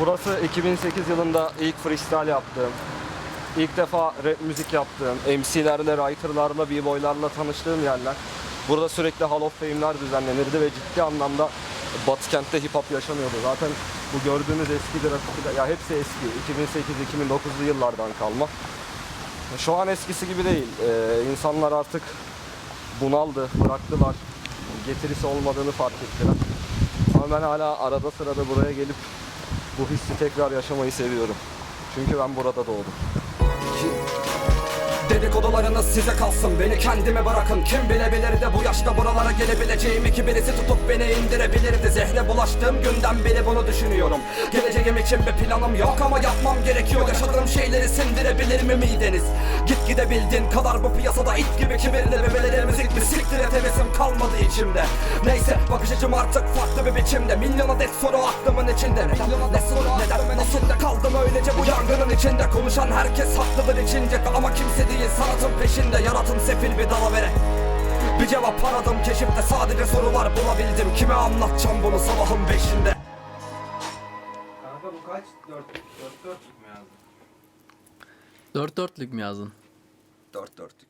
Burası 2008 yılında ilk freestyle yaptığım, ilk defa rap müzik yaptığım, MC'lerle, writer'larla, b-boylarla tanıştığım yerler. Burada sürekli Hall of Fame'ler düzenlenirdi ve ciddi anlamda Batı kentte hip hop yaşanıyordu. Zaten bu gördüğünüz eski grafiti, ya hepsi eski. 2008-2009'lu yıllardan kalma. Şu an eskisi gibi değil. Ee, insanlar artık bunaldı, bıraktılar. Getirisi olmadığını fark ettiler. Ama ben hala arada sırada buraya gelip bu hissi tekrar yaşamayı seviyorum. Çünkü ben burada doğdum. Dedikodularınız size kalsın Beni kendime bırakın. Kim bilebilir de bu yaşta buralara gelebileceğimi Ki birisi tutup beni indirebilirdi. Zehre bulaştığım günden beri bunu düşünüyorum. Geleceğim için bir planım yok ama yapmam gerekiyor. Yaşadığım şeyleri sindirebilir mi mideniz? Git gidebildiğin kadar bu içimde. Neyse bakış açım artık farklı bir biçimde. Milyon adet soru aklımın içinde. Adet soru neden nasıl da kaldım öylece bu yangının içinde. Konuşan herkes haklıdır içince. Ama kimse değil sanatın peşinde. Yaratın sefil bir dalavere bir cevap aradım keşifte. Sadece sorular bulabildim. Kime anlatacağım bunu sabahın beşinde? Kanka bu kaç? 4 4 4 mü yazdın? Dört dörtlük mü yazdın? Dört dörtlük